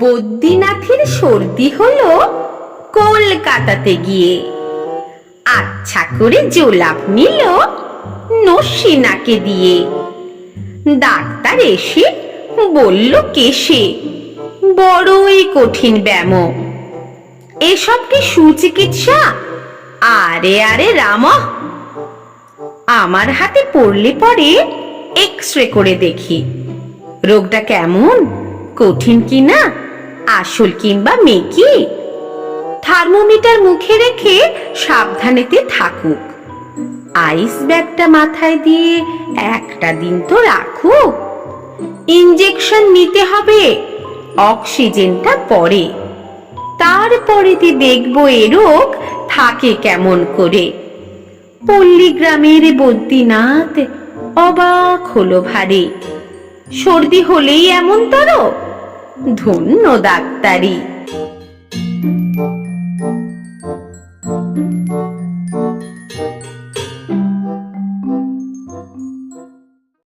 বদ্রীনাথের সর্দি হলো কলকাতাতে গিয়ে। আচ্ছা করে জোলাপ নিল নসিনাকে দিয়ে। ডাক্তার এসে বলল কেসে বড়ই কঠিন ব্যাম এসব কি সুচিকিৎসা আরে আরে, রাম। আমার হাতে পড়লে পরে এক্স রে করে দেখি। রোগটা কেমন? কঠিন কিনা? আসল কিংবা মেকি? থার্মোমিটার মুখে রেখে সাবধানেতে থাকুক। আইস ব্যাগটা মাথায় দিয়ে একটা দিন তো রাখুক। ইঞ্জেকশন নিতে হবে। অক্সিজেনটা পরে। তারপরেতে দেখব এ রোগ থাকে কেমন করে? পল্লী গ্রামের বদ্রীনাথ অবাক হলো ভারী। সর্দি হলেই এমন তর? ধন্য ডাক্তারি।